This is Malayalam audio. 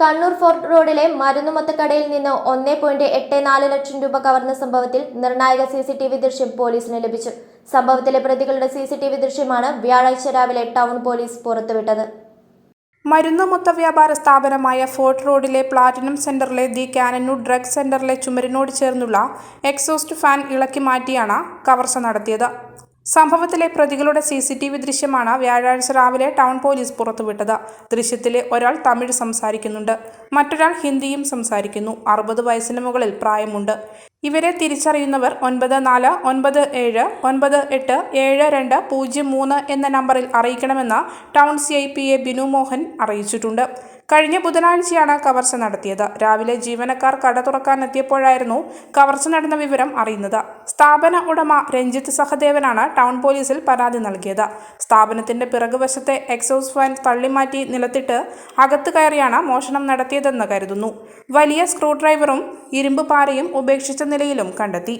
കണ്ണൂർ ഫോർട്ട് റോഡിലെ മരുന്നുമൊത്തക്കടയിൽ നിന്ന് ഒന്നേ പോയിന്റ് എട്ട് നാല് ലക്ഷം രൂപ കവർന്ന സംഭവത്തിൽ നിർണായക സി സി ടി വി ദൃശ്യം പോലീസിന് ലഭിച്ചു. സംഭവത്തിലെ പ്രതികളുടെ സി സി ടി വി ദൃശ്യമാണ് വ്യാഴാഴ്ച രാവിലെ ടൗൺ പോലീസ് പുറത്തുവിട്ടത്. മരുന്ന് മൊത്ത വ്യാപാര സ്ഥാപനമായ ഫോർട്ട് റോഡിലെ പ്ലാറ്റിനം സെന്ററിലെ ദി കാനന്നു ഡ്രഗ് സെന്ററിലെ ചുമരിനോട് ചേർന്നുള്ള എക്സോസ്റ്റ് ഫാൻ ഇളക്കി മാറ്റിയാണ് കവർച്ച നടത്തിയത്. സംഭവത്തിലെ പ്രതികളുടെ സി സി ടി വി ദൃശ്യമാണ് വ്യാഴാഴ്ച രാവിലെ ടൗൺ പോലീസ് പുറത്തുവിട്ടത്. ദൃശ്യത്തിലെ ഒരാൾ തമിഴ് സംസാരിക്കുന്നുണ്ട്. മറ്റൊരാൾ ഹിന്ദിയും സംസാരിക്കുന്നു. അറുപത് വയസ്സിന് മുകളിൽ പ്രായമുണ്ട്. ഇവരെ തിരിച്ചറിയുന്നവർ ഒൻപത് നാല് ഒൻപത് ഏഴ് ഒൻപത് എട്ട് ഏഴ് രണ്ട് പൂജ്യം മൂന്ന് എന്ന നമ്പറിൽ അറിയിക്കണമെന്ന് town C I P A Binu Mohan അറിയിച്ചിട്ടുണ്ട്. കഴിഞ്ഞ ബുധനാഴ്ചയാണ് കവർച്ച നടത്തിയത്. രാവിലെ ജീവനക്കാർ കട തുറക്കാനെത്തിയപ്പോഴായിരുന്നു കവർച്ച നടന്ന വിവരം അറിയുന്നത്. സ്ഥാപന ഉടമ രഞ്ജിത്ത് സഹദേവനാണ് ടൗൺ പോലീസിൽ പരാതി നൽകിയത്. സ്ഥാപനത്തിന്റെ പിറകുവശത്തെ എക്സോസ് ഫാൻ തള്ളിമാറ്റി നിലത്തിട്ട് അകത്ത് കയറിയാണ് മോഷണം നടത്തിയതെന്ന് കരുതുന്നു. വലിയ സ്ക്രൂ ഡ്രൈവറും ഇരുമ്പ് പാരയും ഉപേക്ഷിച്ച നിലയിലും കണ്ടെത്തി.